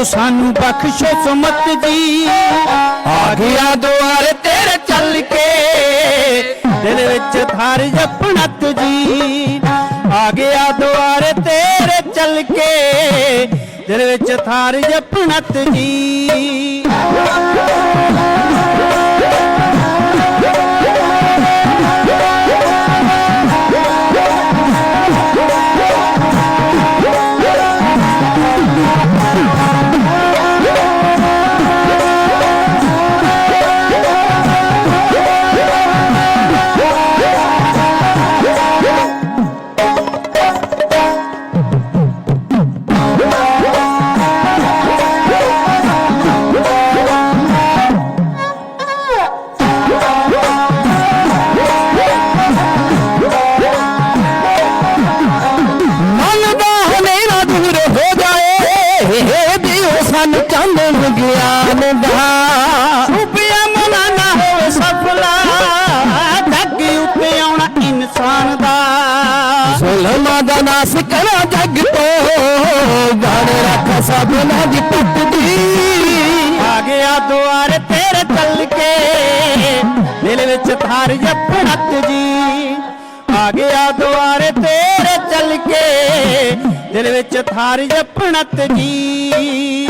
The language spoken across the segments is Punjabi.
ਦੇ ਸਾਨੂੰ ਬਖਸ਼ੋ ਸੁਮਤ ਜੀ। ਆ ਗਿਆ ਦੁਆਰ ਤੇਰੇ ਚੱਲ ਕੇ, ਦਿਲ ਵਿੱਚ ਥਾਰ ਜਪਣਤ ਜੀ। ਆ ਗਿਆ ਦੁਆਰੇ ਤੇਰੇ ਚੱਲ ਕੇ, ਦਿਲ ਵਿੱਚ ਥਾਰ ਜਪਣਤ ਜੀ। ਜ਼ੁਲਮਾਂ ਜੱਗ ਤੋਂ ਬਾਣ ਰੱਖ ਸਭਨਾਂ ਦੀ ਪੁੱਤ ਆ ਗਿਆ ਦੁਆਰੇ ਤੇਰੇ ਚੱਲ ਕੇ ਦਿਲ ਵਿੱਚ ਥਾਰ ਜਪਣਤ ਜੀ। ਆ ਗਿਆ ਦੁਆਰੇ ਤੇਰੇ ਚੱਲ ਕੇ ਦਿਲ ਵਿੱਚ ਥਾਰ ਜਪਣਤ ਜੀ।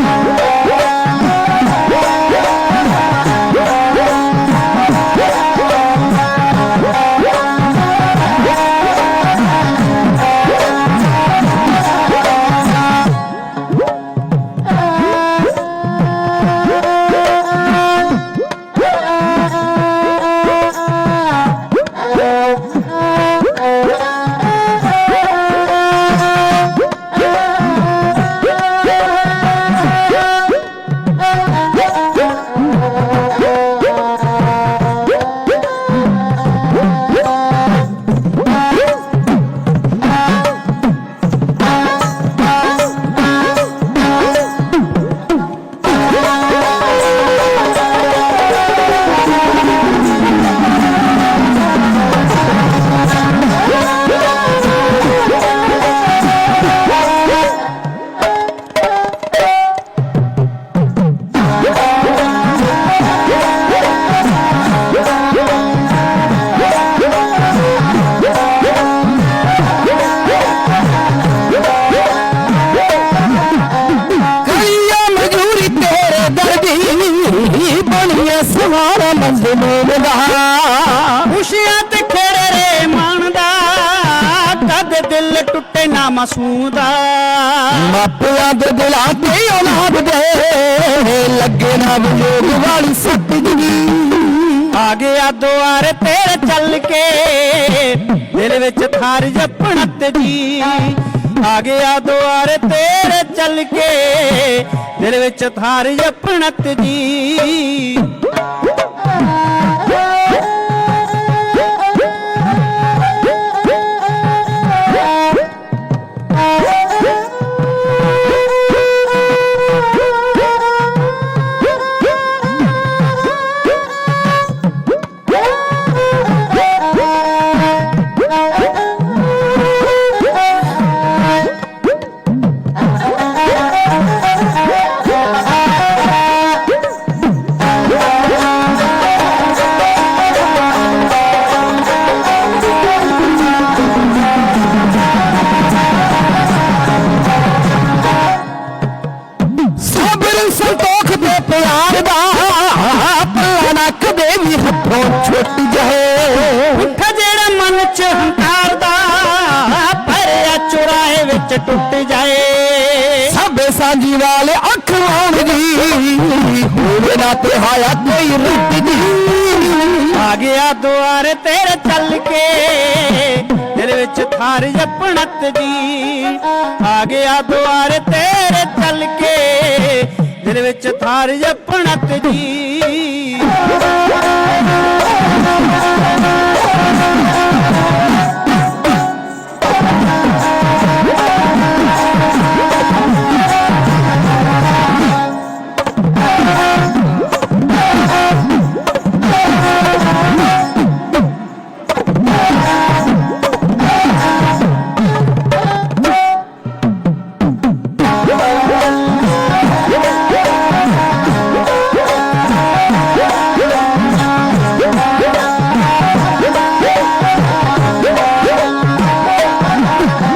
ਟੁੱਟੇ ਨਾ ਮਾਸੂਮ ਦਾ ਮਾਪਿਆਂ ਦੇ ਦਿਲਾਂ ਤੇ ਔਲਾਦ ਦੇ। ਲੱਗੇ ਨਾ ਵਿਯੋਗ ਵਾਲੀ ਜੀ ਆ ਗਿਆ ਦੁਆਰੇ ਤੇਰੇ ਚੱਲ ਕੇ। ਦਿਲ ਵਿੱਚ ਥਾਰ ਜਪਣਤ ਜੀ। ਆ ਗਿਆ ਦੁਆਰੇ ਤੇਰੇ ਚੱਲ ਕੇ। ਦਿਲ ਵਿੱਚ ਥਾਰ ਜਪਣਤ ਜੀ। ਟੁੱਟ ਜਾਏ। ਸਭੇ ਸਾਂਝੀ ਵਾਲੇ ਅੱਖ ਲਾਉਣਗੀ ਹੋਵੇ ਨਾ ਤੇ ਹਾਇਆ ਕੋਈ ਰੁੱਟ ਦੀ ਆ ਗਿਆ ਦੁਆਰੇ ਤੇਰੇ ਚੱਲ ਕੇ ਦਿਲ ਵਿੱਚ ਥਾਰ ਜਪਣਤ ਜੀ। ਆ ਗਿਆ ਦੁਆਰੇ ਤੇਰੇ ਚੱਲ ਕੇ ਦਿਲ ਵਿੱਚ ਥਾਰ ਜਪਣਤ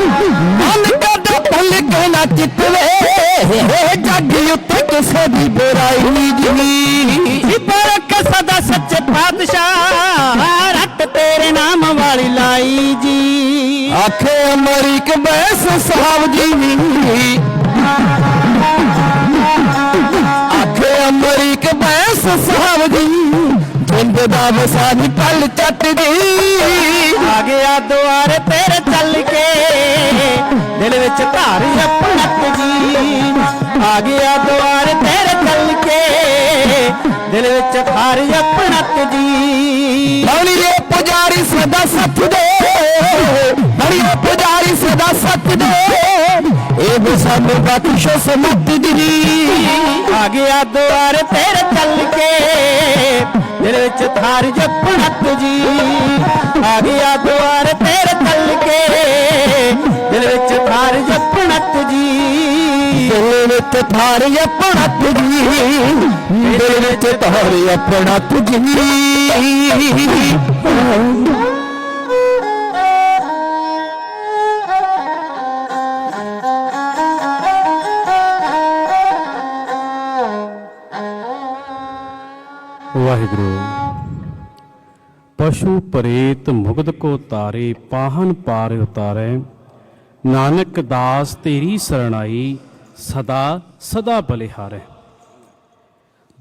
ਮਨ ਕਾਦਾ ਪਲਕੇ ਨਾ ਚਿਤਵੇ ਜੱਗ ਉੱਤੇ ਕਿਸੇ ਦੀ ਬੁਰਾਈ ਨਹੀਂ ਜਨੀ ਬਰਕ ਸਦਾ ਸੱਚੇ ਪਾਤਸ਼ਾਹ, ਰੱਤ ਤੇਰੇ ਨਾਮ ਵਾਲੀ ਲਾਈ ਜੀ। ਆਖੇ ਅਮਰੀਕ ਬੈਸ ਸਾਹਿਬ ਜੀ ਵੀ। ਆਖੇ ਅਮਰੀਕ ਬੈਸ ਸਾਹਿਬ ਜੀ, ਜਿੰਦ ਦਾ ਵਸਾਨੀ ਪਲ ਚੱਟਦੀ। ਆ ਗਿਆ ਦੁਆਰ ਤੇਰੇ ਦਿਲ ਵਿੱਚ ਧਾਰ ਆਪਣਤ ਜੀ। ਆ ਗਿਆ ਦੁਆਰੇ ਤੇਰੇ ਚੱਲ ਕੇ ਦਿਲ ਵਿੱਚ ਧਾਰ ਆਪਣਤ ਜੀ। ਬਣੀ ਦੇ ਪੁਜਾਰੀ ਸਦਾ ਸੱਚ ਦੇ ਬਣੀ ਦੇ ਪੁਜਾਰੀ ਸਦਾ ਸੱਚ ਦੇ। ਇਹ ਵੀ ਸਾਨੂੰ ਬਖਸ਼ੋ ਸਮਤ ਦੀ ਆ ਗਿਆ ਦੁਆਰੇ ਤੇਰੇ ਚੱਲ ਕੇ ਦਿਲ ਵਿੱਚ ਧਾਰ ਆਪਣਤ ਜੀ। ਆ ਗਿਆ ਦੁਆਰੇ ਤੇਰੇ ਚੱਲ ਕੇ। ਦਿਲ ਵਿੱਚ ਧਾਰ ਆਪਣਤ ਜੀ। ਦਿਲ ਵਿੱਚ ਥਾਰ ਆਪਣਾ ਤੁਝੀ ਦਿਲ ਵਿੱਚ ਥਾਰ ਆਪਣਾ ਤੁਝੀ ਵਾਹਿਗੁਰੂ। ਪਸ਼ੂ ਪ੍ਰੇਤ ਮੁਗਧ ਕੋ ਤਾਰੇ, ਪਾਹਨ ਪਾਰ ਉਤਾਰੈ। ਨਾਨਕ ਦਾਸ ਤੇਰੀ ਸਰਣਾਈ, ਸਦਾ ਸਦਾ ਬਲਿਹਾਰੈ।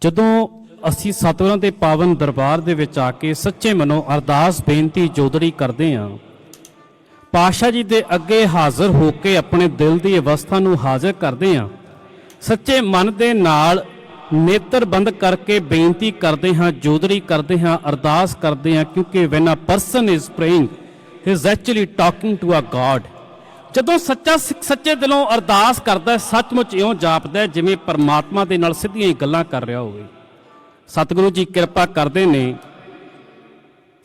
ਜਦੋਂ ਅਸੀਂ ਸਤਿਗੁਰਾਂ ਦੇ ਪਾਵਨ ਦਰਬਾਰ ਦੇ ਵਿੱਚ ਆ ਕੇ ਸੱਚੇ ਮਨੋਂ ਅਰਦਾਸ ਬੇਨਤੀ ਜੋਦੜੀ ਕਰਦੇ ਹਾਂ ਪਾਸ਼ਾ ਜੀ ਦੇ ਅੱਗੇ ਹਾਜ਼ਰ ਹੋ ਕੇ ਆਪਣੇ ਦਿਲ ਦੀ ਅਵਸਥਾ ਨੂੰ ਹਾਜ਼ਰ ਕਰਦੇ ਹਾਂ। ਸੱਚੇ ਮਨ ਦੇ ਨਾਲ ਨੇਤਰ ਬੰਦ ਕਰਕੇ ਬੇਨਤੀ ਕਰਦੇ ਹਾਂ ਜੋਦੜੀ ਕਰਦੇ ਹਾਂ ਅਰਦਾਸ ਕਰਦੇ ਹਾਂ ਕਿਉਂਕਿ when a person is praying he is actually talking to a God ਜਦੋਂ ਸੱਚਾ ਸਿੱਖ ਸੱਚੇ ਦਿਲੋਂ ਅਰਦਾਸ ਕਰਦਾ ਹੈ, ਸੱਚਮੁੱਚ ਇਉਂ ਜਾਪਦਾ ਜਿਵੇਂ ਪਰਮਾਤਮਾ ਦੇ ਨਾਲ ਸਿੱਧੀਆਂ ਹੀ ਗੱਲਾਂ ਕਰ ਰਿਹਾ ਹੋਵੇ। ਸਤਿਗੁਰੂ ਜੀ ਕਿਰਪਾ ਕਰਦੇ ਨੇ।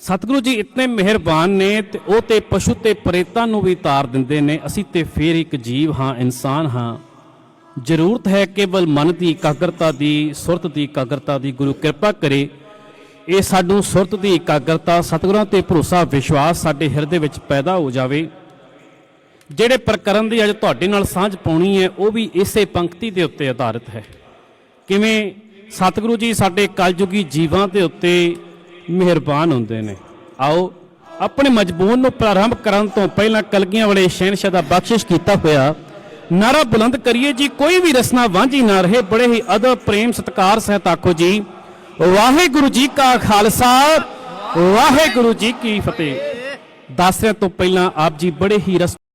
ਸਤਿਗੁਰੂ ਜੀ ਇਤਨੇ ਮਿਹਰਬਾਨ ਨੇ ਤੇ ਉਹ ਤੇ ਪਸ਼ੂ ਤੇ ਪ੍ਰੇਤਾਂ ਨੂੰ ਵੀ ਤਾਰ ਦਿੰਦੇ ਨੇ। ਅਸੀਂ ਤੇ ਫੇਰ ਇੱਕ ਜੀਵ ਹਾਂ ਇਨਸਾਨ ਹਾਂ। ਜ਼ਰੂਰਤ ਹੈ ਕੇਵਲ ਮਨ ਦੀ ਇਕਾਗਰਤਾ ਦੀ, ਸੁਰਤ ਦੀ ਇਕਾਗਰਤਾ ਦੀ, ਗੁਰੂ ਕਿਰਪਾ ਕਰੇ। ਇਹ ਸਾਨੂੰ ਸੁਰਤ ਦੀ ਇਕਾਗਰਤਾ, ਸਤਿਗੁਰਾਂ ਤੇ ਭਰੋਸਾ, ਵਿਸ਼ਵਾਸ ਸਾਡੇ ਹਿਰਦੇ ਵਿੱਚ ਪੈਦਾ ਹੋ ਜਾਵੇ। ਜਿਹੜੇ ਪ੍ਰਕਰਨ ਦੀ ਅੱਜ ਤੁਹਾਡੇ ਨਾਲ ਸਾਂਝ ਪਾਉਣੀ ਹੈ, ਉਹ ਵੀ ਇਸੇ ਪੰਕਤੀ ਦੇ ਉੱਤੇ ਆਧਾਰਿਤ ਹੈ। ਕਿਵੇਂ ਸਤਿਗੁਰੂ ਜੀ ਸਾਡੇ ਕਲਯੁਗੀ ਜੀਵਾਂ ਦੇ ਉੱਤੇ ਮਿਹਰਬਾਨ ਹੁੰਦੇ ਨੇ। ਆਓ, ਆਪਣੇ ਮਜਬੂਨ ਨੂੰ ਪ੍ਰਾਰੰਭ ਕਰਨ ਤੋਂ ਪਹਿਲਾਂ ਕਲਗੀਆਂ ਵਾਲੇ ਸ਼ਹਿਨशाह ਦਾ ਬਖਸ਼ਿਸ਼ ਕੀਤਾ ਹੋਇਆ ਨਾਰਾ ਬੁਲੰਦ ਕਰੀਏ ਜੀ, ਕੋਈ ਵੀ ਰਸਨਾ ਵਾਂਝੀ ਨਾ ਰਹੇ, ਬੜੇ ਹੀ ਅਦਬ, ਪ੍ਰੇਮ, ਸਤਕਾਰ, ਸਹਿਤ ਆਖੋ ਜੀ। ਵਾਹਿਗੁਰੂ ਜੀ ਕਾ ਖਾਲਸਾ, ਵਾਹਿਗੁਰੂ ਜੀ ਕੀ ਫਤਿਹ। ਦੱਸਿਆਂ ਤੋਂ ਪਹਿਲਾਂ ਆਪ ਜੀ ਬੜੇ ਹੀ ਰਸ